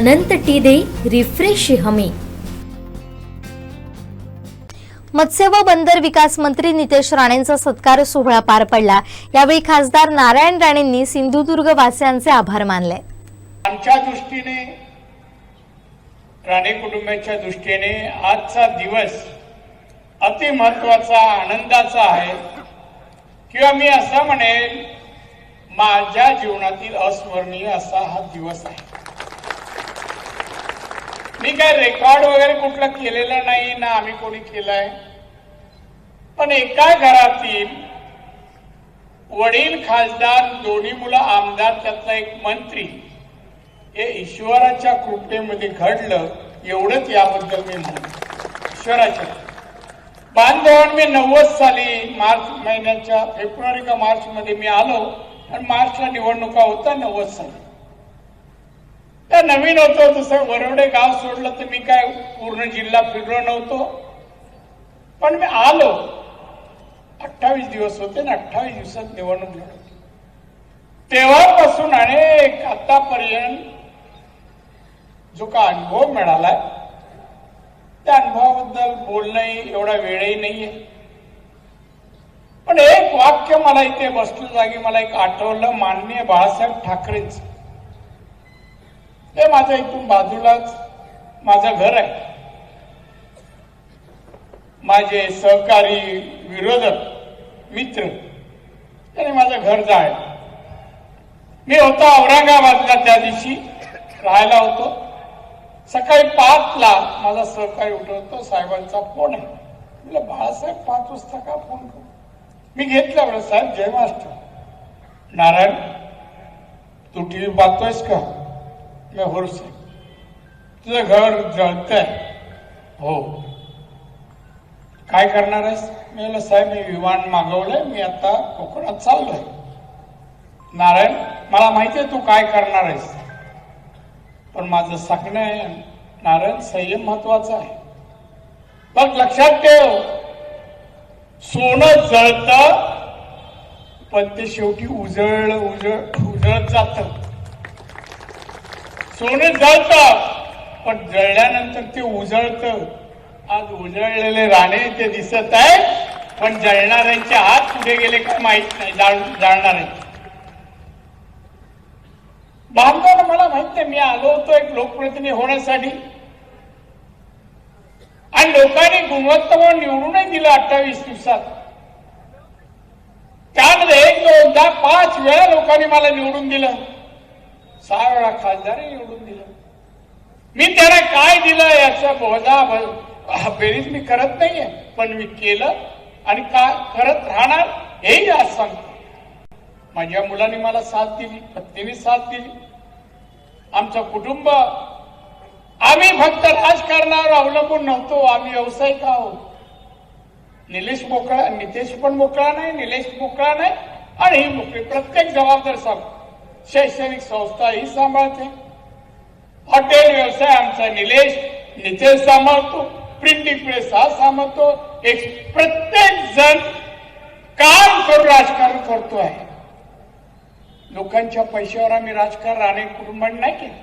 अनंत T दे refresh हमी. मत्स्य व बंदर विकास मंत्री नितेश राणेंचा सत्कार सोहळा पार पडला. यावेळी खासदार नारायण राणेंनी सिंधुदुर्ग वासियांचे आभार मानले. आमच्या दृष्टीने राणे कुटुंबाच्या दृष्टीने आजचा दिवस अति महत्त्वाचा आनंदाचा आहे. किंवा मी असं म्हणेन माझ्या जीवनातील अस्मरणीय असा हा दिवस आहे. मी काय रेकॉर्ड वगैरे कुठला केलेला नाही ना आम्ही कोणी केलाय. पण एका घरातील वडील खासदार दोन्ही मुलं आमदार त्यातला एक मंत्री हे ईश्वराच्या कृपेमध्ये घडलं एवढंच याबद्दल मी म्हणतो ईश्वराच्या. बांधवान मी नव्वद साली मार्च महिन्याच्या फेब्रुवारी का मार्च मध्ये मी आलो आणि मार्चला निवडणुका होता नव्वद साली. त्या नवीन होतो जसं वरवडे गाव सोडलं तर मी काय पूर्ण जिल्हा फिरलो नव्हतो. पण मी आलो. अठ्ठावीस दिवस होते ना अठ्ठावीस दिवसात निवडणूक लढवली. तेव्हापासून अनेक आतापर्यंत जो का अनुभव मिळालाय त्या अनुभवाबद्दल बोलणंही एवढा वेळही नाहीये. पण एक वाक्य मला इथे बसलं जागी मला एक आठवलं माननीय बाळासाहेब ठाकरेच. ते माझ्या इथून बाजूलाच माझं घर आहे. माझे सहकारी विरोधक मित्र त्याने माझं घर जाय मी होतो औरंगाबादला त्या दिवशी राहायला होतो. सकाळी पाचला माझा सहकारी उठवतो साहेबांचा फोन आहे. म्हटलं बाळासाहेब पाच वाजता का फोन करू? मी घेतला बरं साहेब जय मास्टर नारायण तू टी व्ही पाहतोयस का? मी हो तुझं घर जळतंय। हो। काय करणार आहेस? मी म्हणलं साहेब मी विमान मागवलंय. मी आता कोकणात चाललोय. नारायण मला माहिती आहे तू काय करणार आहेस. पण माझं सांगणं आहे नारायण संयम महत्त्वाचा आहे. पण लक्षात ठेव सोनं जळत पण ते शेवटी उजळ उजळ उजळत जातं. सोनं जळत पण जळल्यानंतर ते उजळत. आज उजळलेले राणे ते दिसत आहे पण जळणाऱ्यांचे हात कुठे गेले काय माहीत नाही जाळ- जाळणाऱ्यांचे बांधवांना मला माहीत नाही मी आलो होतो एक लोकप्रतिनिधी होण्यासाठी. आणि लोकांनी गुणवत्ता निवडूनही दिलं अठ्ठावीस दिवसात. त्यामध्ये एक दोनदा पाच वेळा लोकांनी मला निवडून दिलं. सहा वेळा खासदारही निवडून दिलं. मी त्याला काय दिलं याचा बोधा बेरीज मी करत नाहीये पण मी केलं आणि काय करत राहणार हेही आज सांगतो. माझ्या मुलांनी मला साथ दिली पत्नीने साथ दिली. आमचं कुटुंब आम्ही फक्त राजकारणावर अवलंबून नव्हतो आम्ही व्यावसायिक आहोत. निलेश मोकळा नितेश पण मोकळा नाही निलेश मोकळा नाही आणि ही मोकळी प्रत्येक जबाबदार सांगतो शैक्षणिक संस्था ही सांभाळते. हॉटेल व्यवसाय आमचा निलेश इथे सांभाळतो. प्रिंटिंग प्रेस हा सांभाळतो. एक प्रत्येक जण काम करून राजकारण करतो आहे. लोकांच्या पैशावर आम्ही राजकारण राणे कुटुंबाने नाही केलं.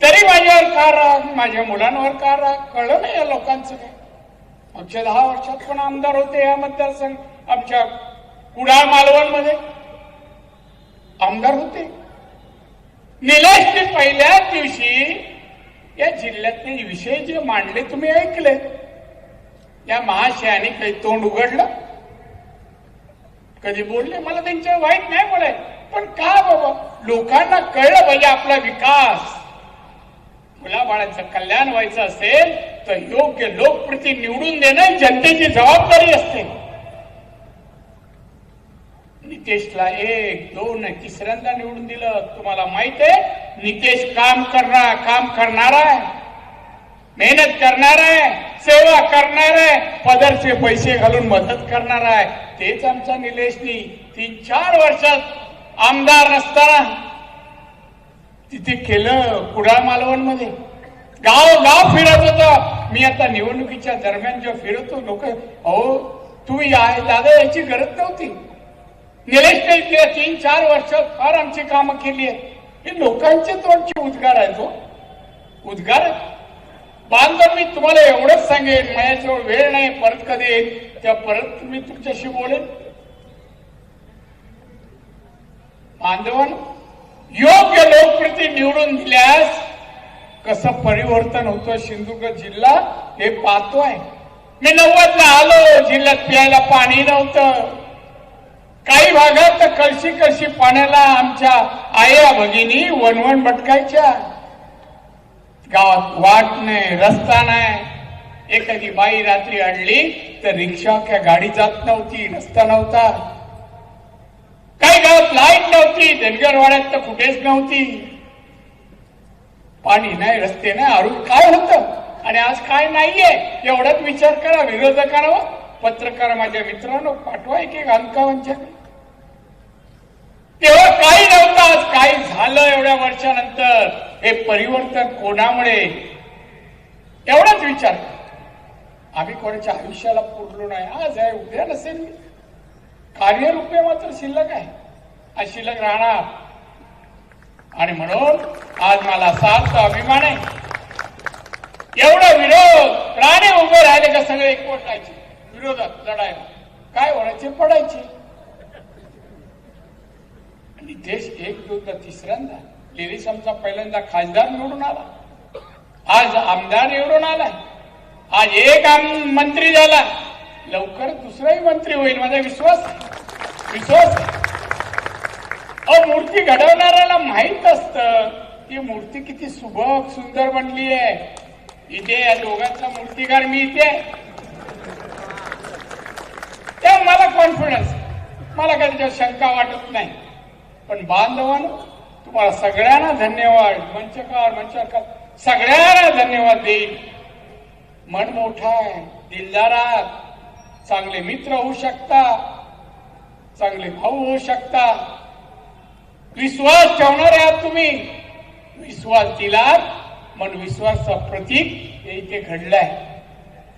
तरी माझ्यावर का राग? माझ्या मुलांवर का राग? कळलं नाही या लोकांचं काय? मागच्या दहा वर्षात पण आमदार होते या मतदारसंघ आमच्या कुडाळ मालवणमध्ये. आमदार होते. निलेशने पहिल्या दिवशी या जिल्ह्यातले विषय जे मांडले तुम्ही ऐकले. या महाशयाने काही तोंड उघडलं. कधी बोलले मला त्यांच्या वाईट नाही बोलाय पण का बाबा? लोकांना कळलं पाहिजे आपला विकास. मुलाबाळांचं कल्याण व्हायचं असेल तर योग्य लोकप्रती निवडून देणं जनतेची जबाबदारी असते. नितेशला एक दोन तिसऱ्यांदा निवडून दिलं. तुम्हाला माहीत आहे नितेश काम करणार काम करणार आहे. मेहनत करणार आहे सेवा करणार आहे पदरचे पैसे घालून मदत करणार आहे. तेच आमच्या निलेशनी तीन चार वर्षात आमदार नसताना तिथे केलं कुडाळ मालवणमध्ये गाव गाव फिरत होता. मी आता निवडणुकीच्या दरम्यान जेव्हा फिरतो लोक अहो तुम्ही या- दादा याची गरज नव्हती. निलेश केली तीन चार वर्ष फार आमची कामं केली आहेत. हे लोकांचे तोंडचे उद्गार आहेत हो. उद्गार? बांधव मी तुम्हाला एवढंच सांगेन माझ्याजवळ वेळ नाही परत कधी येईल त्या परत मी तुमच्याशी बोलेन. बांधवान योग्य लोकप्रती निवडून दिल्यास कसं परिवर्तन होतं सिंधुदुर्ग जिल्हा हे पाहतोय. मी नव्वदला आलो जिल्ह्यात प्यायला पाणी नव्हतं. काही भागात तर कळशी कळशी पाण्याला आमच्या आया भगिनी वणवण भटकायच्या. गावात वाट नाही रस्ता नाही. एखादी बाई रात्री अडली तर रिक्षा किंवा गाडी जात नव्हती रस्ता नव्हता. काही गावात लाइट नव्हती धनगरवाड्यात तर कुठेच नव्हती. पाणी नाही रस्ते नाही अरुण काय होतं? आणि आज काय नाहीये? एवढाच विचार करा विरोधकांवर पत्रकार माझ्या मित्रांनो पाठवा एक एक अंकावांच्या. तेव्हा काही नव्हतं आज झालं एवढ्या वर्षानंतर. हे परिवर्तन कोणामुळे? एवढाच विचार. आम्ही कोणाच्या आयुष्याला पुरलो नाही. आज आहे उद्या नसेल. कार्यरूपे मात्र शिल्लक आहे. आज शिल्लक राहणार. आणि म्हणून आज मला सार्थ अभिमान आहे. एवढा विरोध. प्राणे उभे राहिले का सगळे एकवटायचे विरोधात लढायला. काय होण्याचे पडायचे. आणि देश एक दोनदा तिसऱ्यांदा. लेडीस आमचा पहिल्यांदा खासदार निवडून आला. आज आमदार निवडून आला. आज एक आम मंत्री झाला. लवकर दुसराही मंत्री होईल माझा विश्वास विश्वास अ अहो मूर्ती घडवणाऱ्याला माहीत असतं. ती मूर्ती किती सुबक सुंदर बनली आहे. इथे या दोघांचा मूर्तीकार मी इथे आहे. तेव्हा मला कॉन्फिडन्स मला काही शंका वाटत नाही. पण बांधवानं तुम्हाला सगळ्यांना धन्यवाद. मंचकार मंचकार सगळ्यांना धन्यवाद देईल मन मोठा आहे दिलदारात. चांगले मित्र होऊ शकता. चांगले भाऊ होऊ शकता. विश्वास ठेवणार आहात तुम्ही. विश्वास दिलात म्हणून विश्वासाचं प्रतीक हे इथे घडलंय.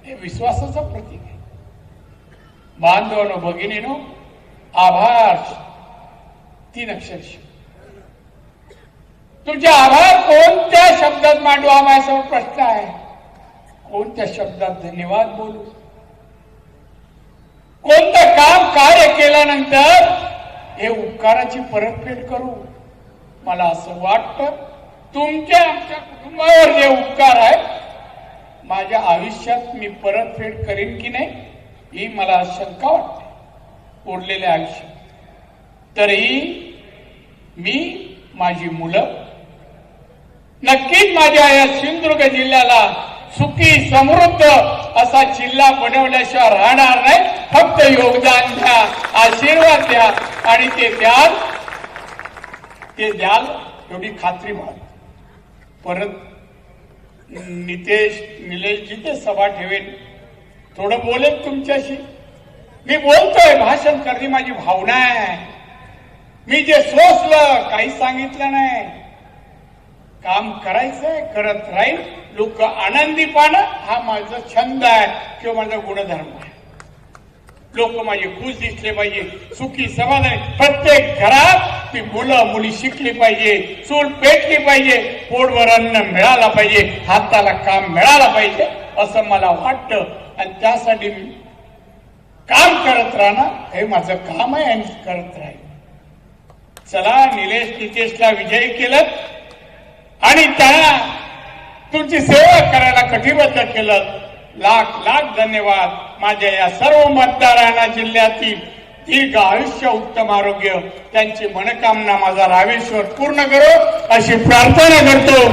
हे विश्वासाचं प्रतीक आहे. बांधवानो भगिनीनो आभार. तीन अक्षर तुमचे आभार कोणत्या शब्दात मांडू? हा माझ्यासमोर प्रश्न आहे. कोणत्या शब्दात धन्यवाद बोलू? कोणतं काम कार्य केल्यानंतर हे उपकाराची परतफेड करू? मला असं वाटतं तुमच्या आमच्या कुटुंबावर जे उपकार आहेत माझ्या आयुष्यात मी परतफेड करीन की नाही? ही मला शंका वाटते. उरलेल्या आयुष्य तरीही मी माझी मुलं नक्कीच माझ्या या सिंधुदुर्ग जिल्ह्याला सुखी समृद्ध असा जिल्हा बनवल्याशिवाय राहणार नाही. फक्त योगदान द्या आशीर्वाद द्या आणि ते द्याल. ते द्याल एवढी खात्री बाळग परत नितेश निलेशजी ते सभा ठेवेन. थोडं बोलेन तुमच्याशी. मी बोलतोय भाषण करणे माझी भावना आहे. मी जे सोचलं काही सांगितलं नाही. काम करायचंय करत राहील. लोक आनंदी पाहणं हा माझा छंद आहे किंवा माझा गुणधर्म आहे. लोक माझे खुश दिसले पाहिजे सुखी समाधान. प्रत्येक घरात ती मुलं मुली शिकली पाहिजे चूल पेटली पाहिजे पोटवर अन्न मिळाला पाहिजे हाताला काम मिळालं पाहिजे असं मला वाटतं. आणि त्यासाठी मी काम करत राहणं हे माझं काम आहे आणि करत राहील चला निलेश नितेशला विजयी केलं आणि त्या तुमची सेवा करायला कटिबद्ध केलं. लाख लाख धन्यवाद. माझ्या या सर्व मतदारांना जिल्ह्यातील दीर्घ आयुष्य उत्तम आरोग्य त्यांची मनकामना माझा रामेश्वर पूर्ण करो अशी प्रार्थना करतो.